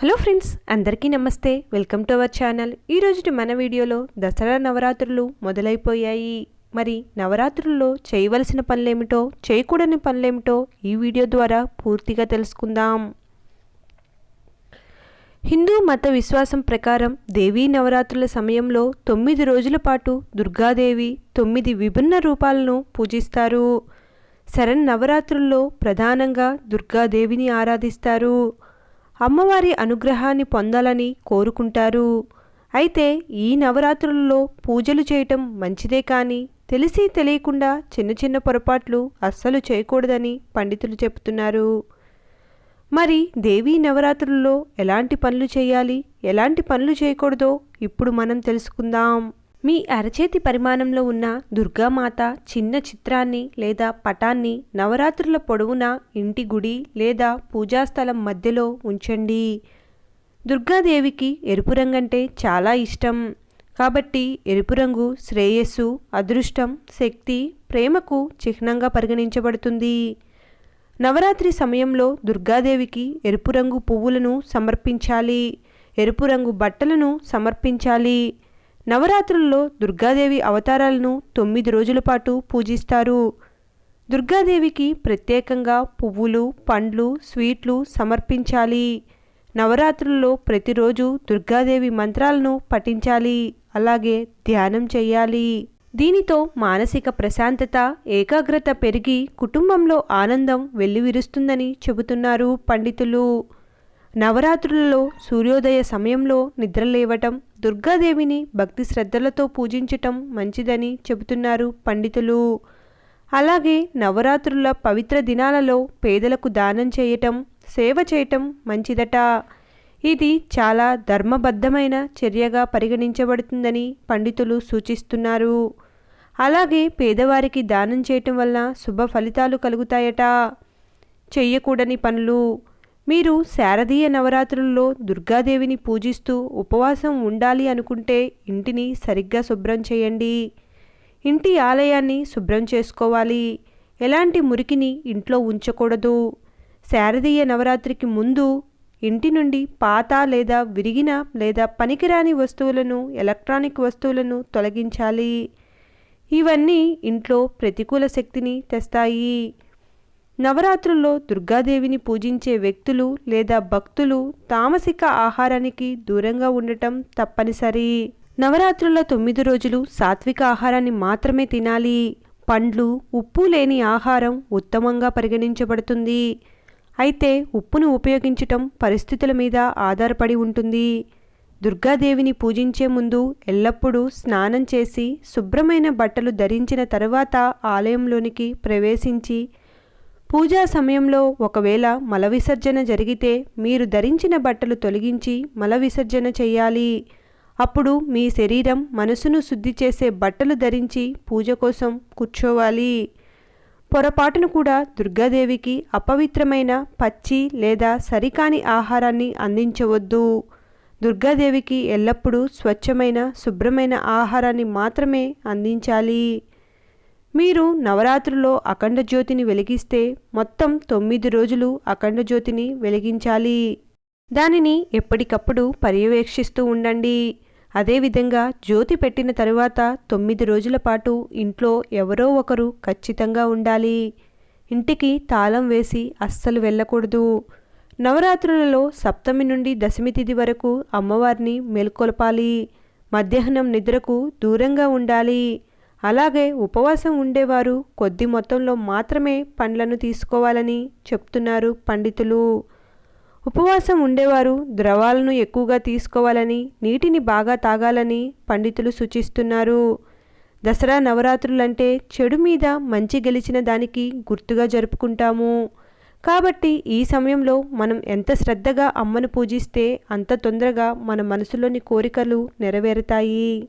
Hello friends అందరికీ నమస్తే. Welcome to our channel. ఈరోజు మన వీడియోలో దసరా నవరాత్రులు మొదలైపోయాయి. మరి నవరాత్రుల్లో చేయవలసిన పనులేమిటో చేయకూడని పనులేమిటో ఈ వీడియో ద్వారా పూర్తిగా తెలుసుకుందాం. హిందూ మత విశ్వాసం ప్రకారం దేవీ నవరాత్రుల సమయంలో తొమ్మిది రోజుల పాటు దుర్గాదేవి తొమ్మిది విభిన్న రూపాలను పూజిస్తారు. శరణ్ నవరాత్రుల్లో ప్రధానంగా దుర్గాదేవిని ఆరాధిస్తారు. అమ్మవారి అనుగ్రహాన్ని పొందాలని కోరుకుంటారు. అయితే ఈ నవరాత్రులలో పూజలు చేయటం మంచిదే కానీ తెలిసి తెలియకుండా చిన్న చిన్న పొరపాట్లు అస్సలు చేయకూడదని పండితులు చెబుతున్నారు. మరి దేవీ నవరాత్రుల్లో ఎలాంటి పనులు చేయాలి? ఎలాంటి పనులు చేయకూడదో ఇప్పుడు మనం తెలుసుకుందాం. మీ అరచేతి పరిమాణంలో ఉన్న దుర్గామాత చిన్న చిత్రాన్ని లేదా పటాన్ని నవరాత్రుల పొడవునా ఇంటి గుడి లేదా పూజాస్థలం మధ్యలో ఉంచండి. దుర్గాదేవికి ఎరుపు రంగంటే చాలా ఇష్టం. కాబట్టి ఎరుపు రంగు శ్రేయస్సు అదృష్టం శక్తి ప్రేమకు చిహ్నంగా పరిగణించబడుతుంది. నవరాత్రి సమయంలో దుర్గాదేవికి ఎరుపు రంగు పువ్వులను సమర్పించాలి. ఎరుపు రంగు బట్టలను సమర్పించాలి. నవరాత్రుల్లో దుర్గాదేవి అవతారాలను తొమ్మిది రోజుల పాటు పూజిస్తారు. దుర్గాదేవికి ప్రత్యేకంగా పువ్వులు పండ్లు స్వీట్లు సమర్పించాలి. నవరాత్రుల్లో ప్రతిరోజు దుర్గాదేవి మంత్రాలను పఠించాలి. అలాగే ధ్యానం చేయాలి. దీనితో మానసిక ప్రశాంతత ఏకాగ్రత పెరిగి కుటుంబంలో ఆనందం వెల్లివిరుస్తుందని చెబుతున్నారు పండితులు. నవరాత్రులలో సూర్యోదయ సమయంలో నిద్రలేవటం దుర్గాదేవిని భక్తి శ్రద్ధలతో పూజించటం మంచిదని చెబుతున్నారు పండితులు. అలాగే నవరాత్రుల పవిత్ర దినాలలో పేదలకు దానం చేయటం సేవ చేయటం మంచిదట. ఇది చాలా ధర్మబద్ధమైన చర్యగా పరిగణించబడుతుందని పండితులు సూచిస్తున్నారు. అలాగే పేదవారికి దానం చేయటం వల్ల శుభ ఫలితాలు కలుగుతాయట. చెయ్యకూడని పనులు మీరు శారదీయ నవరాత్రుల్లో దుర్గాదేవిని పూజిస్తూ ఉపవాసం ఉండాలి అనుకుంటే ఇంటిని సరిగ్గా శుభ్రం చేయండి. ఇంటి ఆలయాన్ని శుభ్రం చేసుకోవాలి. ఎలాంటి మురికిని ఇంట్లో ఉంచకూడదు. శారదీయ నవరాత్రికి ముందు ఇంటి నుండి పాత లేదా విరిగిన లేదా పనికిరాని వస్తువులను ఎలక్ట్రానిక్ వస్తువులను తొలగించాలి. ఇవన్నీ ఇంట్లో ప్రతికూల శక్తిని తెస్తాయి. నవరాత్రుల్లో దుర్గాదేవిని పూజించే వ్యక్తులు లేదా భక్తులు తామసిక ఆహారానికి దూరంగా ఉండటం తప్పనిసరి. నవరాత్రుల తొమ్మిది రోజులు సాత్విక ఆహారాన్ని మాత్రమే తినాలి. పండ్లు ఉప్పు లేని ఆహారం ఉత్తమంగా పరిగణించబడుతుంది. అయితే ఉప్పును ఉపయోగించటం పరిస్థితుల మీద ఆధారపడి ఉంటుంది. దుర్గాదేవిని పూజించే ముందు ఎల్లప్పుడూ స్నానం చేసి శుభ్రమైన బట్టలు ధరించిన తరువాత ఆలయంలోనికి ప్రవేశించి పూజా సమయంలో ఒకవేళ మల విసర్జన జరిగితే మీరు ధరించిన బట్టలు తొలగించి మల విసర్జన చేయాలి. అప్పుడు మీ శరీరం మనసును శుద్ధి చేసే బట్టలు ధరించి పూజ కోసం కూర్చోవాలి. పొరపాటును కూడా దుర్గాదేవికి అపవిత్రమైన పచ్చి లేదా సరికాని ఆహారాన్ని అందించవద్దు. దుర్గాదేవికి ఎల్లప్పుడూ స్వచ్ఛమైన శుభ్రమైన ఆహారాన్ని మాత్రమే అందించాలి. మీరు నవరాత్రుల్లో అఖండ జ్యోతిని వెలిగిస్తే మొత్తం తొమ్మిది రోజులు అఖండ జ్యోతిని వెలిగించాలి. దానిని ఎప్పటికప్పుడు పర్యవేక్షిస్తూ ఉండండి. అదేవిధంగా జ్యోతి పెట్టిన తరువాత తొమ్మిది రోజుల పాటు ఇంట్లో ఎవరో ఒకరు ఖచ్చితంగా ఉండాలి. ఇంటికి తాళం వేసి అస్సలు వెళ్ళకూడదు. నవరాత్రులలో సప్తమి నుండి దశమి తిథి వరకు అమ్మవారిని మేల్కొల్పాలి. మధ్యాహ్నం నిద్రకు దూరంగా ఉండాలి. అలాగే ఉపవాసం ఉండేవారు కొద్ది మొత్తంలో మాత్రమే పండ్లను తీసుకోవాలని చెప్తున్నారు పండితులు. ఉపవాసం ఉండేవారు ద్రవాలను ఎక్కువగా తీసుకోవాలని నీటిని బాగా తాగాలని పండితులు సూచిస్తున్నారు. దసరా నవరాత్రులంటే చెడు మీద మంచి గెలిచిన దానికి గుర్తుగా జరుపుకుంటాము. కాబట్టి ఈ సమయంలో మనం ఎంత శ్రద్ధగా అమ్మను పూజిస్తే అంత తొందరగా మన మనసులోని కోరికలు నెరవేరుతాయి.